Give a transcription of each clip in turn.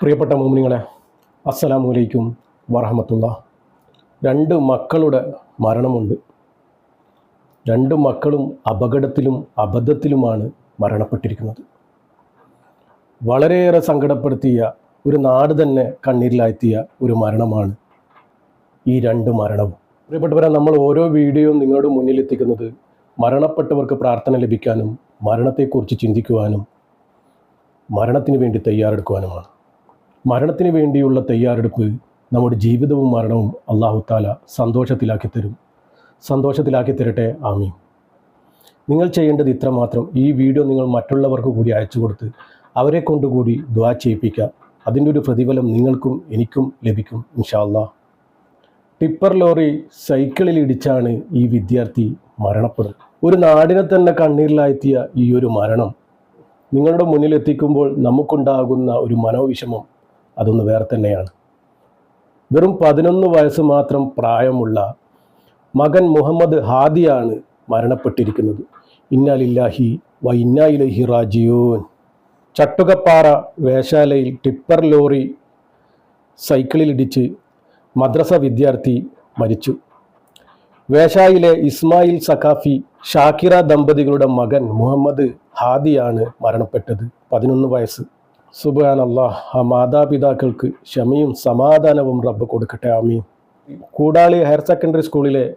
പ്രിയപ്പെട്ട മോമിനിങ്ങളെ അസ്സലാമു അലൈക്കും വറഹമത്തുള്ള. രണ്ട് മക്കളുടെ മരണമുണ്ട്. രണ്ട് മക്കളും അപകടത്തിലും അബദ്ധത്തിലുമാണ് മരണപ്പെട്ടിരിക്കുന്നത്. വളരെയേറെ സങ്കടപ്പെടുത്തിയ ഒരു നാട് തന്നെ കണ്ണീരിലാഴ്ത്തിയ ഒരു മരണമാണ് ഈ രണ്ട് മരണവും. പ്രിയപ്പെട്ടവരെ നമ്മൾ ഓരോ വീഡിയോയും നിങ്ങളുടെ മുന്നിലെത്തിക്കുന്നത് മരണപ്പെട്ടവർക്ക് പ്രാർത്ഥന ലഭിക്കാനും മരണത്തെക്കുറിച്ച് ചിന്തിക്കുവാനും മരണത്തിന് വേണ്ടി തയ്യാറെടുക്കുവാനുമാണ്. മരണത്തിന് വേണ്ടിയുള്ള തയ്യാറെടുപ്പ് നമ്മുടെ ജീവിതവും മരണവും അള്ളാഹു താല സന്തോഷത്തിലാക്കി തരും. സന്തോഷത്തിലാക്കി തരട്ടെ. ആമീൻ. നിങ്ങൾ ചെയ്യേണ്ടത് ഇത്രമാത്രം. ഈ വീഡിയോ നിങ്ങൾ മറ്റുള്ളവർക്ക് കൂടി അയച്ചു കൊടുത്ത് അവരെ കൊണ്ടുകൂടി ദ്വാ ചെയ്യിപ്പിക്കുക അതിന്റെ ഒരു പ്രതിഫലം നിങ്ങൾക്കും എനിക്കും ലഭിക്കും ഇൻഷാല്ല ടിപ്പർ ലോറി സൈക്കിളിൽ ഇടിച്ചാണ് ഈ വിദ്യാർത്ഥി മരണപ്പെടുന്നത്. ഒരു നാടിനെ തന്നെ കണ്ണീരിലാഴ്ത്തിയ ഈ ഒരു മരണം നിങ്ങളുടെ മുന്നിലെത്തിക്കുമ്പോൾ നമുക്കുണ്ടാകുന്ന ഒരു മനോവിഷമം അതൊന്ന് വേറെ തന്നെയാണ്. വെറും പതിനൊന്ന് വയസ്സ് മാത്രം പ്രായമുള്ള മകൻ മുഹമ്മദ് ഹാദിയാണ് മരണപ്പെട്ടിരിക്കുന്നത്. ഇന്നാലില്ലാഹി വ ഇന്നായിലഹി റാജിയോൻ ചട്ടുകപ്പാറ വേശാലയിൽ ടിപ്പർ ലോറി സൈക്കിളിലിടിച്ച് മദ്രസ വിദ്യാർത്ഥി മരിച്ചു. വേശായിലെ ഇസ്മായിൽ സഖാഫി ഷാക്കിറ ദമ്പതികളുടെ മകൻ മുഹമ്മദ് ഹാദിയാണ് മരണപ്പെട്ടത്. പതിനൊന്ന് വയസ്സ്. അള്ളാഹ് ആ മാതാപിതാക്കൾക്ക് ക്ഷമയും സമാധാനവും റബ്ബ് കൊടുക്കട്ടെ ആമീൻ. കൂടാളി ഹയർ സെക്കൻഡറി സ്കൂളിലെ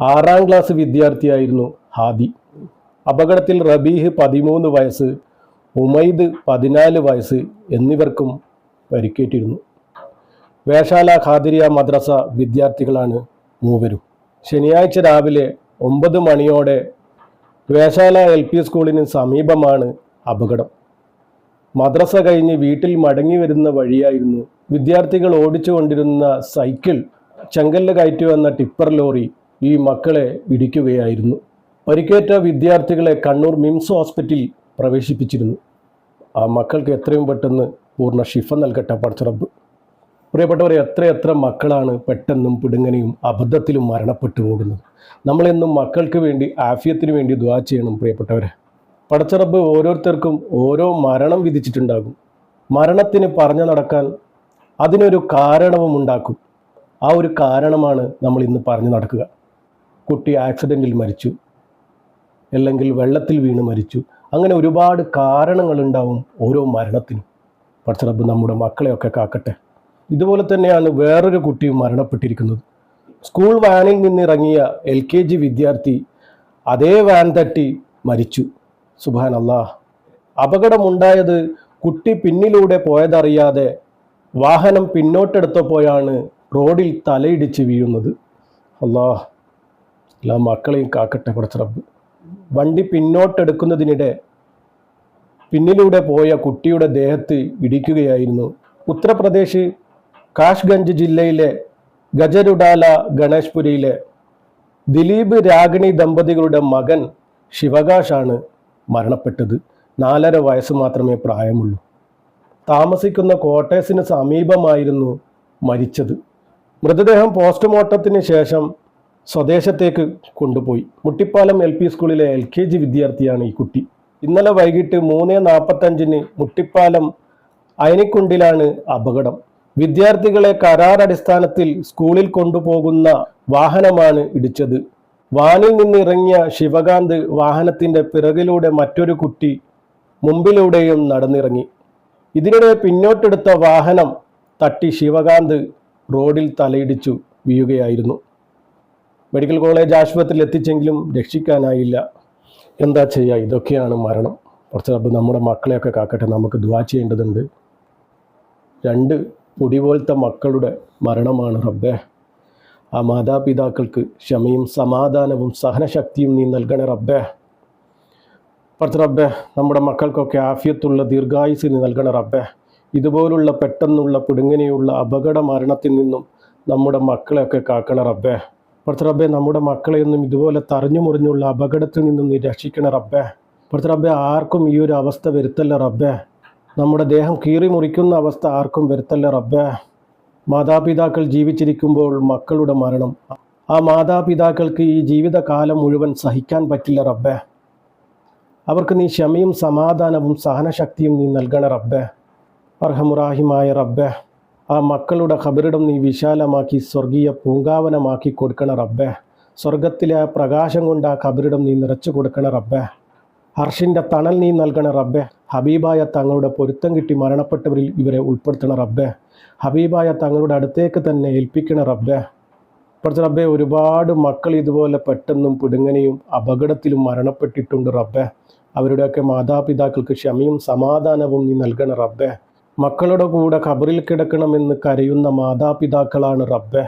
ആറാം ക്ലാസ് വിദ്യാർത്ഥിയായിരുന്നു ഹാദി. അപകടത്തിൽ റബീഹ് പതിമൂന്ന് വയസ്സ് ഉമൈദ് പതിനാല് വയസ്സ് എന്നിവർക്കും പരിക്കേറ്റിരുന്നു. വേഷാല ഖാദിരിയ മദ്രസ വിദ്യാർത്ഥികളാണ് മൂവരും. ശനിയാഴ്ച രാവിലെ ഒമ്പത് മണിയോടെ വേഷാല എൽ പി സ്കൂളിന് സമീപമാണ് അപകടം. മദ്രസ കഴിഞ്ഞ് വീട്ടിൽ മടങ്ങി വരുന്ന വഴിയായിരുന്നു. വിദ്യാർത്ഥികൾ ഓടിച്ചുകൊണ്ടിരുന്ന സൈക്കിൾ ചെങ്കല്ല് കയറ്റി വന്ന ടിപ്പർ ലോറി ഈ മക്കളെ ഇടിക്കുകയായിരുന്നു. പരിക്കേറ്റ വിദ്യാർത്ഥികളെ കണ്ണൂർ മിംസ് ഹോസ്പിറ്റലിൽ പ്രവേശിപ്പിച്ചിരുന്നു. ആ മക്കൾക്ക് എത്രയും പെട്ടെന്ന് പൂർണ ഷിഫ നൽകട്ടെ പടച്ചറബ് പ്രിയപ്പെട്ടവരെ എത്രയെത്ര മക്കളാണ് പെട്ടെന്നും പിടുങ്ങനെയും അബദ്ധത്തിലും മരണപ്പെട്ടു പോകുന്നത്. നമ്മളെന്നും മക്കൾക്ക് വേണ്ടി ആഫിയത്തിന് വേണ്ടി ദ്വാ ചെയ്യണം പ്രിയപ്പെട്ടവരെ. പടച്ചറബ് ഓരോരുത്തർക്കും ഓരോ മരണം വിധിച്ചിട്ടുണ്ടാകും. മരണത്തിന് പറഞ്ഞു നടക്കാൻ അതിനൊരു കാരണവും ഉണ്ടാക്കും. ആ ഒരു കാരണമാണ് നമ്മൾ ഇന്ന് പറഞ്ഞു നടക്കുക. കുട്ടി ആക്സിഡന്റിൽ മരിച്ചു. അല്ലെങ്കിൽ വെള്ളത്തിൽ വീണ് മരിച്ചു. അങ്ങനെ ഒരുപാട് കാരണങ്ങളുണ്ടാവും ഓരോ മരണത്തിനും. പടച്ചറബ് നമ്മുടെ മക്കളെയൊക്കെ കാക്കട്ടെ. ഇതുപോലെ തന്നെയാണ് വേറൊരു കുട്ടിയും മരണപ്പെട്ടിരിക്കുന്നത്. സ്കൂൾ വാനിൽ നിന്നിറങ്ങിയ എൽ കെ ജി വിദ്യാർത്ഥി അതേ വാൻ തട്ടി മരിച്ചു. സുബാൻ അള്ളാഹ് അപകടമുണ്ടായത് കുട്ടി പിന്നിലൂടെ പോയതറിയാതെ വാഹനം പിന്നോട്ടെടുത്തപ്പോഴാണ് റോഡിൽ തലയിടിച്ച് വീഴുന്നത്. അള്ളാഹ് എല്ലാ മക്കളെയും കാക്കട്ടെ കുറച്ചറബ് വണ്ടി പിന്നോട്ടെടുക്കുന്നതിനിടെ പിന്നിലൂടെ പോയ കുട്ടിയുടെ ദേഹത്ത് ഇടിക്കുകയായിരുന്നു. ഉത്തർപ്രദേശ് കാഷ്ഗഞ്ച് ജില്ലയിലെ ഗജരുഡാല ഗണേഷ്പുരിയിലെ ദിലീപ് രാഗിണി ദമ്പതികളുടെ മകൻ ശിവകാശാണ് മരണപ്പെട്ടത്. നാലര വയസ്സ് മാത്രമേ പ്രായമുള്ളൂ. താമസിക്കുന്ന ക്വാർട്ടേഴ്സിന് സമീപമായിരുന്നു മരിച്ചത്. മൃതദേഹം പോസ്റ്റ്മോർട്ടത്തിന് ശേഷം സ്വദേശത്തേക്ക് കൊണ്ടുപോയി. മുട്ടിപ്പാലം എൽ പി സ്കൂളിലെ എൽ കെ ജി വിദ്യാർത്ഥിയാണ് ഈ കുട്ടി. ഇന്നലെ വൈകിട്ട് മൂന്ന് നാൽപ്പത്തഞ്ചിന് മുട്ടിപ്പാലം അയനിക്കുണ്ടിലാണ് അപകടം. വിദ്യാർത്ഥികളെ കരാർ അടിസ്ഥാനത്തിൽ സ്കൂളിൽ കൊണ്ടുപോകുന്ന വാഹനമാണ് ഇടിച്ചത്. വാനിൽ നിന്ന് ഇറങ്ങിയ ശിവകാന്ത് വാഹനത്തിന്റെ പിറകിലൂടെ മറ്റൊരു കുട്ടി മുമ്പിലൂടെയും നടന്നിറങ്ങി. ഇതിനിടെ പിന്നോട്ടെടുത്ത വാഹനം തട്ടി ശിവകാന്ത് റോഡിൽ തലയിടിച്ചു വീഴുകയായിരുന്നു. മെഡിക്കൽ കോളേജ് ആശുപത്രിയിൽ എത്തിച്ചെങ്കിലും രക്ഷിക്കാനായില്ല. എന്താ ചെയ്യുക? ഇതൊക്കെയാണ് മരണം. കുറച്ച് അപ്പം നമ്മുടെ മക്കളെയൊക്കെ കാക്കട്ടെ നമുക്ക് ദ്വാ ചെയ്യേണ്ടതുണ്ട്. രണ്ട് പൊടി പോലത്തെ മക്കളുടെ മരണമാണ് റബ്ബേ. ആ മാതാപിതാക്കൾക്ക് ക്ഷമയും സമാധാനവും സഹനശക്തിയും നീ നൽകണേ റബ്ബേ. പർത്ത് റബ്ബേ നമ്മുടെ മക്കൾക്കൊക്കെ ആഫ്യത്തുള്ള ദീർഘായുസ് നീ നൽകണേ റബ്ബേ. ഇതുപോലുള്ള പെട്ടെന്നുള്ള പിടുങ്ങനെയുള്ള അപകട മരണത്തിൽ നിന്നും നമ്മുടെ മക്കളെയൊക്കെ കാക്കണ റബ്ബേ. പർത്ത് റബ്ബേ നമ്മുടെ മക്കളെയൊന്നും ഇതുപോലെ തറഞ്ഞു മുറിഞ്ഞുള്ള അപകടത്തിൽ നിന്നും നീ രക്ഷിക്കണ റബ്ബേ. പർത്ത് റബ്ബേ ആർക്കും ഈ ഒരു അവസ്ഥ വരുത്തല്ല റബ്ബേ. നമ്മുടെ ദേഹം കീറി മുറിക്കുന്ന അവസ്ഥ ആർക്കും വരുത്തല്ല റബ്ബേ. മാതാപിതാക്കൾ ജീവിച്ചിരിക്കുമ്പോൾ മക്കളുടെ മരണം. ആ മാതാപിതാക്കൾക്ക് ഈ ജീവിതകാലം മുഴുവൻ സഹിക്കാൻ പറ്റില്ല റബ്ബേ. അവർക്ക് നീ ക്ഷമയും സമാധാനവും സഹനശക്തിയും നീ നൽകണ റബ്ബേ. അർഹമുറാഹിമായ റബ്ബേ ആ മക്കളുടെ ഖബറിടം നീ വിശാലമാക്കി സ്വർഗീയ പൂങ്കാവനമാക്കി കൊടുക്കണ റബ്ബേ. സ്വർഗത്തിലെ പ്രകാശം കൊണ്ട് ആ ഖബറിടം നീ നിറച്ചു കൊടുക്കണ റബ്ബെ. ഹർഷിന്റെ തണൽ നീ നൽകണ റബ്ബെ. ഹബീബായ തങ്ങളുടെ പൊരുത്തം കിട്ടി മരണപ്പെട്ടവരിൽ ഇവരെ ഉൾപ്പെടുത്തണ റബ്ബെ. ഹബീബായ തങ്ങളുടെ അടുത്തേക്ക് തന്നെ ഏൽപ്പിക്കണ റബ്ബെ. ഇപ്പോഴത്തെ റബ്ബെ ഒരുപാട് മക്കൾ ഇതുപോലെ പെട്ടെന്നും പിടുങ്ങനെയും അപകടത്തിലും മരണപ്പെട്ടിട്ടുണ്ട് റബ്ബെ. അവരുടെയൊക്കെ മാതാപിതാക്കൾക്ക് ക്ഷമയും സമാധാനവും നീ നൽകണ റബ്ബെ. മക്കളുടെ കൂടെ ഖബറിൽ കിടക്കണമെന്ന് കരയുന്ന മാതാപിതാക്കളാണ് റബ്ബെ.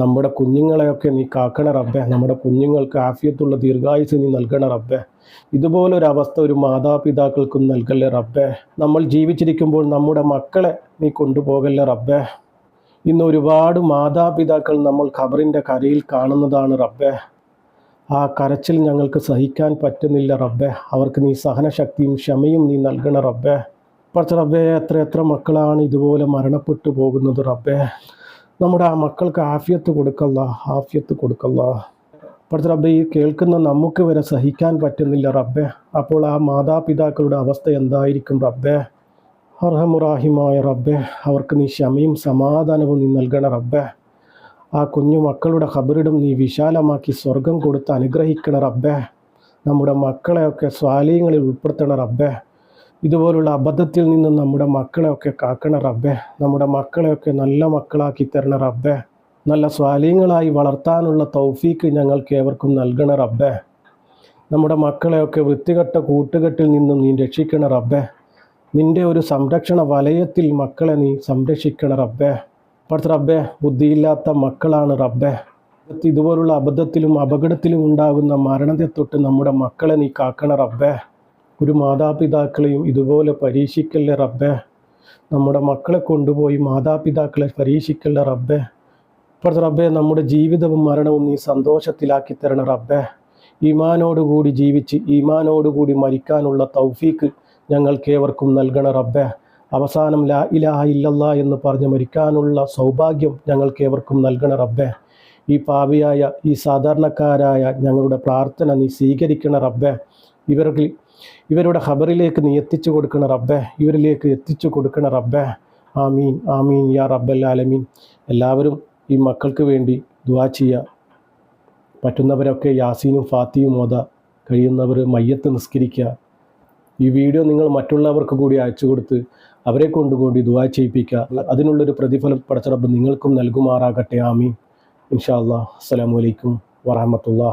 നമ്മുടെ കുഞ്ഞുങ്ങളെയൊക്കെ നീ കാക്കണ റബ്ബെ. നമ്മുടെ കുഞ്ഞുങ്ങൾക്ക് ആഫിയത്തുള്ള ദീർഘായുസ് നീ നൽകണ റബ്ബെ. ഇതുപോലൊരവസ്ഥ ഒരു മാതാപിതാക്കൾക്കും നൽകല്ലേ റബ്ബെ. നമ്മൾ ജീവിച്ചിരിക്കുമ്പോൾ നമ്മുടെ മക്കളെ നീ കൊണ്ടുപോകല്ലേ റബ്ബെ. ഇന്ന് ഒരുപാട് മാതാപിതാക്കൾ നമ്മൾ ഖബറിന്റെ കരയിൽ കാണുന്നതാണ് റബ്ബെ. ആ കരച്ചിൽ ഞങ്ങൾക്ക് സഹിക്കാൻ പറ്റുന്നില്ല റബ്ബെ. അവർക്ക് നീ സഹനശക്തിയും ക്ഷമയും നീ നൽകണ റബ്ബെ. കുറച്ച് റബ്ബെ എത്ര എത്ര മക്കളാണ് ഇതുപോലെ മരണപ്പെട്ടു പോകുന്നത് റബ്ബെ. നമ്മുടെ ആ മക്കൾക്ക് ആഫിയത്ത് കൊടുക്കല്ല ആഫിയത്ത് കൊടുക്കല്ല. പഠിച്ച റബ്ബെ ഈ കേൾക്കുന്ന നമുക്ക് വരെ സഹിക്കാൻ പറ്റുന്നില്ല റബ്ബെ. അപ്പോൾ ആ മാതാപിതാക്കളുടെ അവസ്ഥ എന്തായിരിക്കും റബ്ബെ? അർഹമുറാഹിമായ റബ്ബെ അവർക്ക് നീ ക്ഷമയും സമാധാനവും നീ നൽകണ റബ്ബെ. ആ കുഞ്ഞു മക്കളുടെ ഖബറിടും നീ വിശാലമാക്കി സ്വർഗം കൊടുത്ത് അനുഗ്രഹിക്കണ റബ്ബെ. നമ്മുടെ മക്കളെയൊക്കെ സ്വാലയങ്ങളിൽ ഉൾപ്പെടുത്തണ റബ്ബെ. ഇതുപോലുള്ള അബദ്ധത്തിൽ നിന്ന് നമ്മുടെ മക്കളെയൊക്കെ കാക്കണ റബ്ബെ. നമ്മുടെ മക്കളെയൊക്കെ നല്ല മക്കളാക്കി തരണ റബ്ബെ. നല്ല സ്വാലീങ്ങളായി വളർത്താനുള്ള തൗഫീക്ക് ഞങ്ങൾക്ക് ഏവർക്കും നൽകണ റബ്ബെ. നമ്മുടെ മക്കളെയൊക്കെ വൃത്തികെട്ട കൂട്ടുകെട്ടിൽ നിന്നും നീ രക്ഷിക്കണ റബ്ബെ. നിന്റെ ഒരു സംരക്ഷണ വലയത്തിൽ മക്കളെ നീ സംരക്ഷിക്കണ റബ്ബെ. പഠിച്ച റബ്ബെ ബുദ്ധിയില്ലാത്ത മക്കളാണ് റബ്ബെ. ഇതുപോലുള്ള അബദ്ധത്തിലും അപകടത്തിലും ഉണ്ടാകുന്ന മരണത്തെ തൊട്ട് നമ്മുടെ മക്കളെ നീ കാക്കണ റബ്ബെ. ഒരു മാതാപിതാക്കളെയും ഇതുപോലെ പരീക്ഷിക്കല്ലേ റബ്ബേ. നമ്മുടെ മക്കളെ കൊണ്ടുപോയി മാതാപിതാക്കളെ പരീക്ഷിക്കല്ലേ റബ്ബെ. ഇപ്പോഴത്തെ റബ്ബെ നമ്മുടെ ജീവിതവും മരണവും നീ സന്തോഷത്തിലാക്കി തരണ റബ്ബെ. ഈമാനോടുകൂടി ജീവിച്ച് ഈമാനോടുകൂടി മരിക്കാനുള്ള തൗഫീക്ക് ഞങ്ങൾക്കേവർക്കും നൽകണ റബ്ബേ. അവസാനം ലാ ഇലാഹ ഇല്ലല്ല എന്ന് പറഞ്ഞ് മരിക്കാനുള്ള സൗഭാഗ്യം ഞങ്ങൾക്കേവർക്കും നൽകണ റബ്ബേ. ഈ പാപിയായ ഈ സാധാരണക്കാരായ ഞങ്ങളുടെ പ്രാർത്ഥന നീ സ്വീകരിക്കണ റബ്ബെ. ഇവർക്ക് ഇവരുടെ ഖബറിലേക്ക് നീ എത്തിച്ചു കൊടുക്കണ റബ്ബെ ഇവരിലേക്ക് എത്തിച്ചു കൊടുക്കണ റബ്ബെ. ആമീൻ ആമീൻ യാ റബ്ബൽ ആലമീൻ. എല്ലാവരും ഈ മക്കൾക്ക് വേണ്ടി ദുവാ ചെയ്യുക പറ്റുന്നവരൊക്കെ യാസീനും ഫാത്തിയും ഓത. കഴിയുന്നവർ മയ്യത്ത് നിസ്കരിക്കുക ഈ വീഡിയോ നിങ്ങൾ മറ്റുള്ളവർക്ക് കൂടി അയച്ചു കൊടുത്ത് അവരെ കൊണ്ടുകൂടി ദുവാ ചെയ്യിപ്പിക്കുക അതിനുള്ളൊരു പ്രതിഫലം പടച്ചറബ് നിങ്ങൾക്കും നൽകുമാറാകട്ടെ. ആമീൻ. ഇൻഷാ അല്ലാ അസ്സലാമു അലൈക്കും വറഹമത്തുള്ള